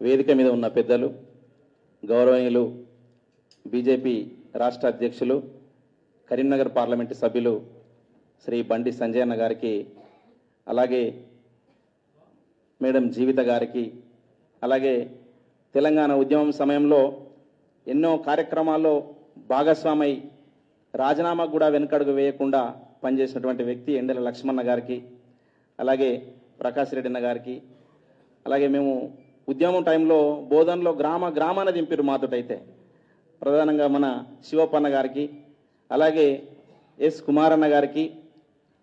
వేదిక మీద ఉన్న పెద్దలు గౌరవనీయులు బీజేపీ రాష్ట్ర అధ్యక్షులు కరీంనగర్ పార్లమెంటు సభ్యులు శ్రీ బండి సంజయన్న గారికి అలాగే మేడం జీవిత గారికి అలాగే తెలంగాణ ఉద్యమం సమయంలో ఎన్నో కార్యక్రమాల్లో భాగస్వామై రాజీనామా కూడా వెనుకడుగు వేయకుండా పనిచేసినటువంటి వ్యక్తి ఎండల లక్ష్మణ గారికి అలాగే ప్రకాష్ రెడ్డి అన్న గారికి అలాగే మేము ఉద్యమం టైంలో బోధనలో గ్రామ గ్రామాన దింపిరు మాతోటైతే ప్రధానంగా మన శివప్పన్న గారికి అలాగే ఎస్ కుమారన్న గారికి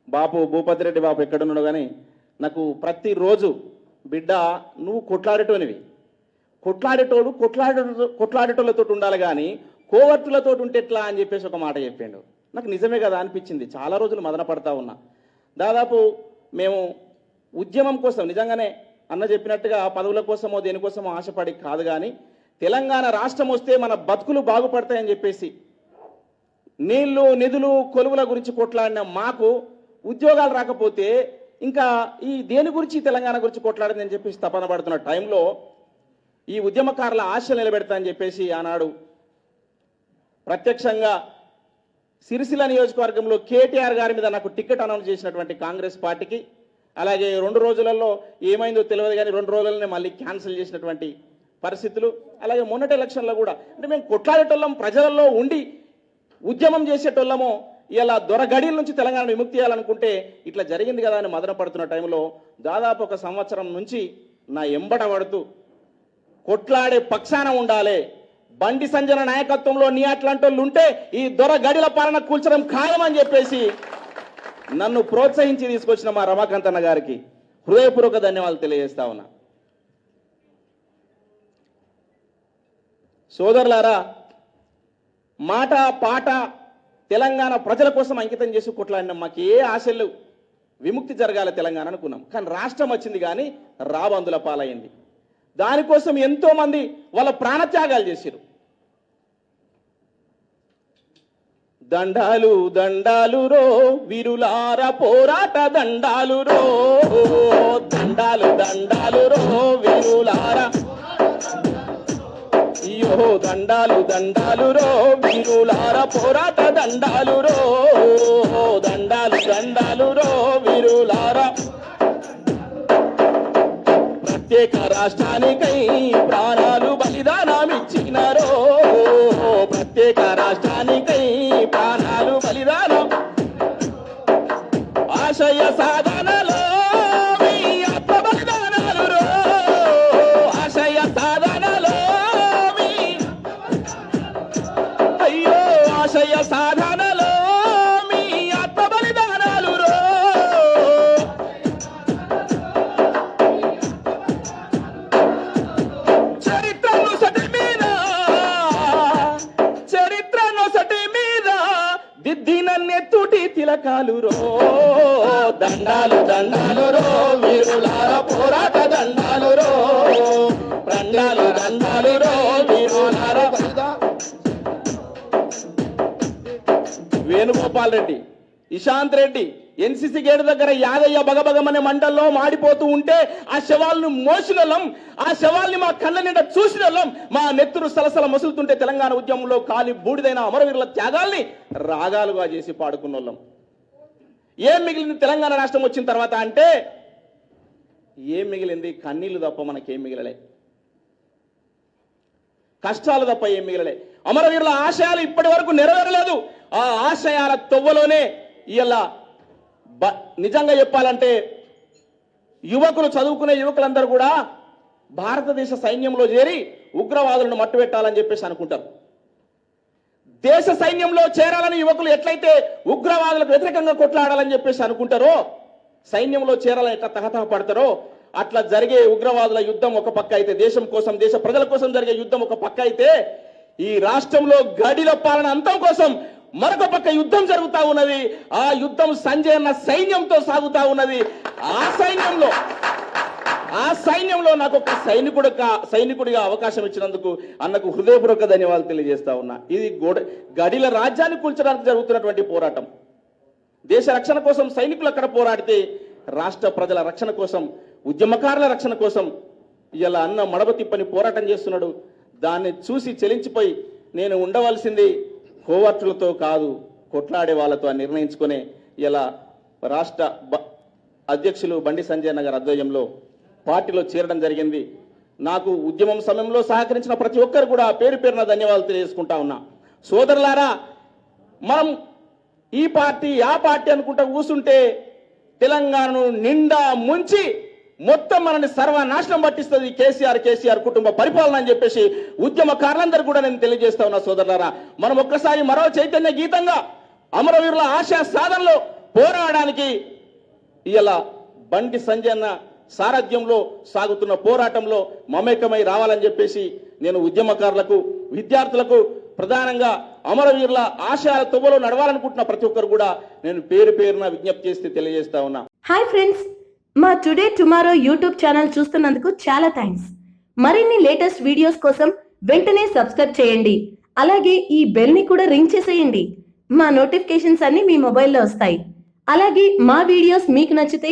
బాపు భూపతిరెడ్డి బాపు ఎక్కడున్నాడు కానీ నాకు ప్రతిరోజు బిడ్డ నువ్వు కొట్లాడేటోనివి. కొట్లాడేటోడు కొట్లాడే కొట్లాడేటోళ్ళతో ఉండాలి కానీ కోవర్తులతో ఉంటే ఎట్లా? అని చెప్పేసి ఒక మాట చెప్పిండు. నాకు నిజమే కదా అనిపించింది. చాలా రోజులు మదన పడతా ఉన్నా. దాదాపు మేము ఉద్యమం కోసం నిజంగానే అన్న చెప్పినట్టుగా పదవుల కోసమో దేనికోసమో ఆశపడి కాదు కానీ తెలంగాణ రాష్ట్రం వస్తే మన బతుకులు బాగుపడతాయని చెప్పేసి నీళ్ళు నిధులు కొలువుల గురించి కొట్లాడిన మాకు ఉద్యోగాలు రాకపోతే ఇంకా ఈ దేని గురించి తెలంగాణ గురించి కొట్లాడిందని చెప్పేసి తపన పడుతున్న టైంలో ఈ ఉద్యమకారుల ఆశలు నిలబెడతా అని చెప్పేసి ఆనాడు ప్రత్యక్షంగా సిరిసిల్ల నియోజకవర్గంలో కేటీఆర్ గారి మీద నాకు టికెట్ అనౌన్స్ చేసినటువంటి కాంగ్రెస్ పార్టీకి అలాగే రెండు రోజులలో ఏమైందో తెలియదు కానీ రెండు రోజులనే మళ్ళీ క్యాన్సిల్ చేసినటువంటి పరిస్థితులు. అలాగే మొన్నటి ఎలక్షన్లో కూడా అంటే మేము కొట్లాడేటోళ్ళం ప్రజలలో ఉండి ఉద్యమం చేసేటోళ్ళము ఇలా దొరగడిల నుంచి తెలంగాణ విముక్తి చేయాలనుకుంటే ఇట్లా జరిగింది కదా అని మదన పడుతున్న టైంలో దాదాపు ఒక సంవత్సరం నుంచి నా ఎంబట పడుతూ కొట్లాడే పక్షాన ఉండాలి. బండి సంజన నాయకత్వంలో నీ అట్లాంటి వాళ్ళు ఉంటే ఈ దొర గడిల పాలన కూల్చడం ఖాయమని చెప్పేసి నన్ను ప్రోత్సహించి తీసుకొచ్చిన మా రమాకాంతన్న గారికి హృదయపూర్వక ధన్యవాదాలు తెలియజేస్తా ఉన్నా. సోదరులారా మాట పాట తెలంగాణ ప్రజల కోసం అంకితం చేసి కొట్లాడినాం. మాకు ఏ ఆశలు విముక్తి జరగాలి తెలంగాణ అనుకున్నాం. కానీ రాష్ట్రం వచ్చింది కానీ రాబందుల పాలైంది. దానికోసం ఎంతోమంది వాళ్ళ ప్రాణత్యాగాలు చేశారు దండాలు దండాలు రో విరులార పోరాట దండాలు రో దండాలు దండాలు రో విరులార. అయ్యో దండాలు దండాలు రో విరులార పోరాట దండాలు రో దండాలు దండాలు రో విరులార. ప్రత్యేక రాష్ట్రానికై రాష్ట్రానికై ప్రాణాలు బలిదానం. ఆశయ సాధ తిలకాలు రో దండాలు దండాలు రో వీరులార పోరాట దండాలు రో ప్రండాలు దండాలు రో వీరులార Venugopal Reddy Ishant Reddy N C C gate దగ్గర యాదయ్య బగబగమనే మండల్లో మాడిపోతూ ఉంటే ఆ శవాలను మోసినలం ఆ శవాల్ని మా కళ్ళ నిండా చూసినలం మా నెత్తురు సలసల మసులుతుంటే తెలంగాణ ఉద్యమంలో కాలి బూడిదైన అమరవీరుల త్యాగాల్ని రాగాలుగా చేసి పాడుకున్నోళ్ళం. ఏం మిగిలింది తెలంగాణ రాష్ట్రం వచ్చిన తర్వాత అంటే ఏం మిగిలింది? కన్నీళ్ళు తప్ప మనకేం మిగిలలే. కష్టాలు తప్ప ఏం మిగిలలే. అమరవీరుల ఆశయాలు ఇప్పటి వరకు నెరవేరలేదు. ఆ ఆశయాల తొవ్వలోనే ఇలా బ నిజంగా చెప్పాలంటే యువకులు చదువుకునే యువకులందరూ కూడా భారతదేశ సైన్యంలో చేరి ఉగ్రవాదులను మట్టుబెట్టాలని చెప్పేసి అనుకుంటారు. దేశ సైన్యంలో చేరాలని యువకులు ఎట్లయితే ఉగ్రవాదులకు వ్యతిరేకంగా కొట్లాడాలని చెప్పేసి అనుకుంటారో సైన్యంలో చేరాలని ఎట్లా తహతహ పడతారో అట్లా జరిగే ఉగ్రవాదుల యుద్ధం ఒక పక్క అయితే దేశం కోసం దేశ ప్రజల కోసం జరిగే యుద్ధం ఒక పక్క అయితే ఈ రాష్ట్రంలో గడిల పాలన అంతం కోసం మరొక పక్క యుద్ధం జరుగుతా ఉన్నది. ఆ యుద్ధం సంజయ్ అన్న సైన్యంతో సాగుతా ఉన్నది. ఆ సైన్యంలో ఆ సైన్యంలో నాకు ఒక సైనికుడు సైనికుడిగా అవకాశం ఇచ్చినందుకు అన్నకు హృదయపూర్వక ధన్యవాదాలు తెలియజేస్తా ఉన్నా. ఇది గోడ గడిల రాజ్యాన్ని కూల్చడానికి జరుగుతున్నటువంటి పోరాటం. దేశ రక్షణ కోసం సైనికులు అక్కడ పోరాడితే రాష్ట్ర ప్రజల రక్షణ కోసం ఉద్యమకారుల రక్షణ కోసం ఇలా అన్న మడబ తిప్పని పోరాటం చేస్తున్నాడు. దాన్ని చూసి చెలించిపోయి నేను ఉండవలసింది కోవర్టులతో కాదు కొట్లాడే వాళ్ళతో అని నిర్ణయించుకునే ఇలా రాష్ట్ర బ- అధ్యక్షులు బండి సంజయ్ నగర్ ఆధ్వర్యంలో పార్టీలో చేరడం జరిగింది. నాకు ఉద్యమం సమయంలో సహకరించిన ప్రతి ఒక్కరు కూడా పేరు పేరున ధన్యవాదాలు తెలియజేసుకుంటా ఉన్నా. సోదరులారా మనం ఈ పార్టీ ఆ పార్టీ అనుకుంటా కూసుంటే తెలంగాణను నిండా ముంచి మొత్తం మనని సర్వనాశనం పట్టిస్తుంది కేసీఆర్ కేసీఆర్ కుటుంబ పరిపాలన అని చెప్పేసి ఉద్యమకారులందరూ కూడా నేను తెలియజేస్తా ఉన్నా సోదరులారా. మనం ఒక్కసారి మరో చైతన్య గీతంగా అమరవీరుల ఆశా సాధనలో పోరాడడానికి ఇలా బండి సంజయన్న సారథ్యంలో సాగుతున్న పోరాటంలో మమేకమై రావాలని చెప్పేసి నేను ఉద్యమకారులకు విద్యార్థులకు ప్రధానంగా అమరవీరుల ఆశయాల తువ్వలో నడవాలనుకుంటున్న ప్రతి ఒక్కరు కూడా నేను పేరు పేరున విజ్ఞప్తి చేస్తే తెలియజేస్తా ఉన్నా. హాయ్ ఫ్రెండ్స్ మా టుడే టుమారో యూట్యూబ్ ఛానల్ చూస్తున్నందుకు చాలా థ్యాంక్స్ మరిన్ని లేటెస్ట్ వీడియోస్ కోసం వెంటనే సబ్స్క్రైబ్ చేయండి. అలాగే ఈ బెల్ని కూడా రింగ్ చేసేయండి. మా నోటిఫికేషన్స్ అన్ని మీ మొబైల్లో వస్తాయి. అలాగే మా వీడియోస్ మీకు నచ్చితే